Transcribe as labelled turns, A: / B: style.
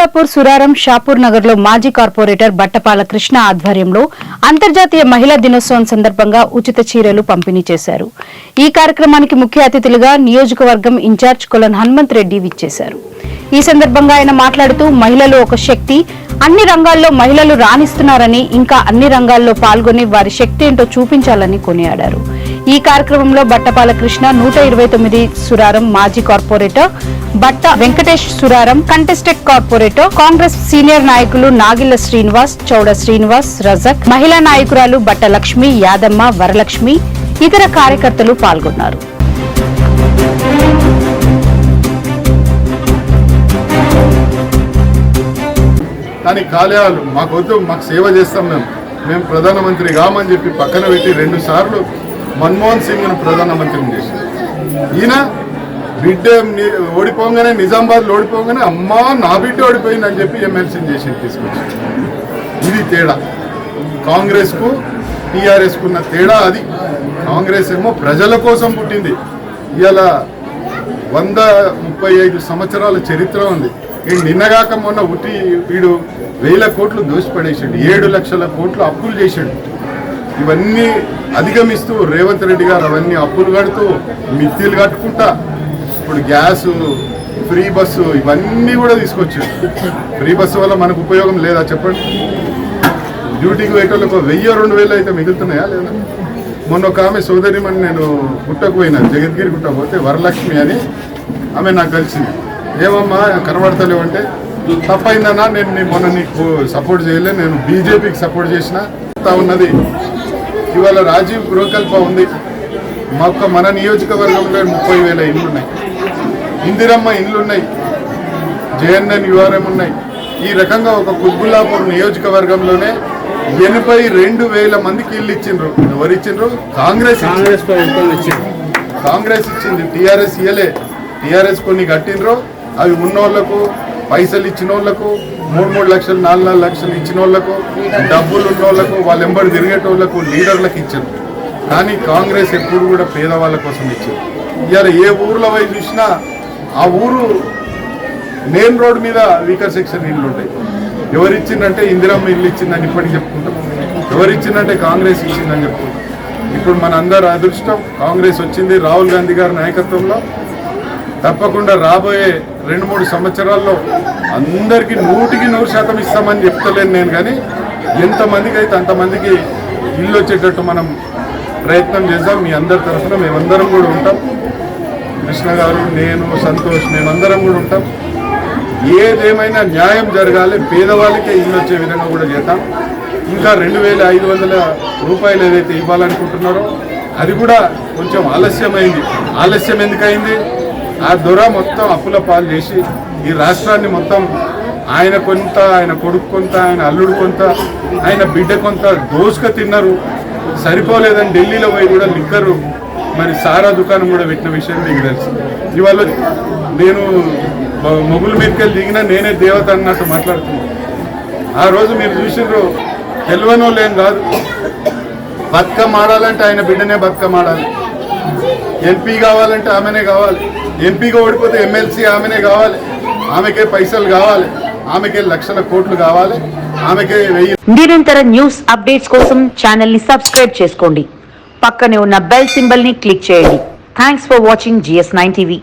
A: కుత్బులాపూర్ సురారం షాపూర్ నగర్లో మాజీ కార్పొరేటర్ బట్టపాల కృష్ణ ఆధ్వర్యంలో అంతర్జాతీయ మహిళా దినోత్సవం సందర్భంగా ఉచిత చీరలు పంపిణీ చేశారు. ఈ కార్యక్రమానికి ముఖ్య అతిథులుగా నియోజకవర్గం ఇన్ఛార్జ్ కొలన్ హనుమంత్ రెడ్డి విచ్చేశారు. ఈ సందర్భంగా ఆయన మాట్లాడుతూ మహిళలు ఒక శక్తి అన్ని రంగాల్లో మహిళలు రాణిస్తున్నారని ఇంకా అన్ని రంగాల్లో పాల్గొని వారి శక్తి ఏంటో చూపించాలని కొనియాడారు. ఈ కార్యక్రమంలో బట్టపాల కృష్ణ నూట ఇరవై తొమ్మిది సురారం మాజీ corporator Batta Venkatesh Suraram contested corporator Congress senior నాయకులు నాగిళ్ళ శ్రీనివాస్ చౌడ శ్రీనివాస్ రజక్ మహిళా నాయకురాలు బట్ట లక్ష్మి యాదమ్మ వరలక్ష్మి ఇతర కార్యకర్తలు పాల్గొన్నారు.
B: కానీ కాలేయాలు మాకు మాకు సేవ చేస్తాం మేము. మేము ప్రధానమంత్రి కామని చెప్పి పక్కన పెట్టి రెండు సార్లు మన్మోహన్ సింగ్ను ప్రధానమంత్రిని చేశారు. ఈయన బిడ్డ ఓడిపోగానే నిజామాబాద్లో ఓడిపోగానే అమ్మా నా బిడ్డ ఓడిపోయింది అని చెప్పి ఎమ్మెల్సీని చేసి తీసుకొచ్చారు. ఇది తేడా. కాంగ్రెస్కు టీఆర్ఎస్కు ఉన్న తేడా అది. కాంగ్రెస్ ఏమో ప్రజల కోసం పుట్టింది. ఇవాళ వంద ముప్పై ఐదు సంవత్సరాల చరిత్ర ఉంది. ఈ నిన్నగాక మొన్న ఉట్టి వీడు వేల కోట్లు దోషపడేసాడు ఏడు లక్షల కోట్లు అప్పులు చేశాడు. ఇవన్నీ అధిగమిస్తూ రేవంత్ రెడ్డి గారు అవన్నీ అప్పులు కడుతూ మిత్తిలు కట్టుకుంటా ఇప్పుడు గ్యాస్ ఫ్రీ బస్సు ఇవన్నీ కూడా తీసుకొచ్చారు. ఫ్రీ బస్సు వల్ల మనకు ఉపయోగం లేదా చెప్పండి? డ్యూటీకి పోయేటోళ్ళకు వెయ్యి రెండు వేలు అయితే మిగులుతున్నాయా లేదా? మొన్న ఒక ఆమె సోదరిమని నేను గుట్టకు పోయినా జగద్గిరి గుట్ట పోతే వరలక్ష్మి అని ఆమె నాకు కలిసింది. ఏమమ్మా కనబడతలేవు అంటే తప్పైందన్నా నేను మొన్న నీకు సపోర్ట్ చేయలే నేను బీజేపీకి సపోర్ట్ చేసిన తా ఉన్నది. ఇవాళ రాజీవ్ గృహకల్ప ఉంది. మాకు మన నియోజకవర్గంలో ముప్పై వేల ఉన్నాయి ఇందిరమ్మ ఇండ్లు ఉన్నాయి జేఎన్ఎన్ యుఆర్ఎం ఉన్నాయి. ఈ రకంగా ఒక కుత్బుల్లాపూర్ నియోజకవర్గంలోనే ఎనభై రెండు వేల మందికి ఇల్లు ఇచ్చిండ్రు. ఎవరు ఇచ్చిండ్రు? కాంగ్రెస్.
C: కాంగ్రెస్
B: కాంగ్రెస్ ఇచ్చింది. టీఆర్ఎస్ ఇయలే టీఆర్ఎస్ కొన్ని కట్టిండ్రు. అవి ఉన్నోళ్ళకు పైసలు ఇచ్చిన వాళ్ళకు మూడు మూడు లక్షలు నాలుగు నాలుగు లక్షలు ఇచ్చిన వాళ్ళకు డబ్బులు ఉన్న వాళ్ళకు వాళ్ళ ఎంబడి తిరిగేటోళ్ళకు లీడర్లకు ఇచ్చారు. కానీ కాంగ్రెస్ ఎప్పుడు కూడా పేదవాళ్ళ కోసం ఇచ్చారు ఇవాళ ఏ ఊర్లో పోయి చూసినా ఆ ఊరు మెయిన్ రోడ్ మీద వీకర్ సెక్షన్ ఇల్లు ఉంటాయి. ఎవరిచ్చిందంటే ఇందిరమ్మ ఇల్లు ఇచ్చిందని ఇప్పటికి చెప్పుకుంటాం. ఎవరిచ్చిందంటే కాంగ్రెస్ ఇచ్చిందని చెప్పుకుంటాం. ఇప్పుడు మన అందరి అదృష్టం కాంగ్రెస్ వచ్చింది రాహుల్ గాంధీ గారి నాయకత్వంలో. తప్పకుండా రాబోయే రెండు మూడు సంవత్సరాల్లో అందరికీ నూటికి నూరు శాతం ఇస్తామని చెప్తలేను నేను కానీ ఎంతమందికి అయితే అంతమందికి ఇల్లు వచ్చేటట్టు మనం ప్రయత్నం చేద్దాం మీ అందరి తరఫున మేమందరం కూడా ఉంటాం. కృష్ణ గారు నేను సంతోష్ మేమందరం కూడా ఉంటాం. ఏదేమైనా న్యాయం జరగాలి పేదవాళ్ళకే ఇల్లు వచ్చే విధంగా కూడా చేద్దాం. ఇంకా రెండు వేల ఐదు వందల రూపాయలు ఏదైతే ఇవ్వాలనుకుంటున్నారో అది కూడా కొంచెం ఆలస్యమైంది. ఆలస్యం ఎందుకైంది? ఆ దొర మొత్తం అప్పుల పాలు చేసి ఈ రాష్ట్రాన్ని మొత్తం ఆయన కొంత ఆయన కొడుకు కొంత ఆయన అల్లుడు కొంత ఆయన బిడ్డ కొంత దోసుక తిన్నారు. సరిపోలేదని ఢిల్లీలో పోయి కూడా లిక్కరు మరి సారా దుకాణం కూడా పెట్టిన విషయం మీకు తెలుసు. ఇవాళ నేను మొగుల మీదకెళ్ళి దిగినా నేనే దేవత అన్నట్టు మాట్లాడుతున్నాను ఆ రోజు మీరు చూసినారు తెలివని లేం ఏం కాదు. బతుకమ్మ ఆడాలంటే ఆయన బిడ్డనే బతుకమ్మ ఆడాలి. ఎంపీ కావాలంటే ఆమెనే కావాలి. ఎంపీగా ఓడిపోతే ఎమ్మెల్సీ ఆమెనే కావాలి. ఆమెకే పైసలు కావాలి. ఆమెకే లక్షల కోట్లు కావాలి. ఆమెకే వెయ్యి
D: నిరంతర న్యూస్ అప్డేట్స్ కోసం ఛానల్ని సబ్స్క్రైబ్ చేసుకోండి. పక్కనే ఉన్న బెల్ సింబల్ని క్లిక్ చేయండి. Thanks for watching GS nine TV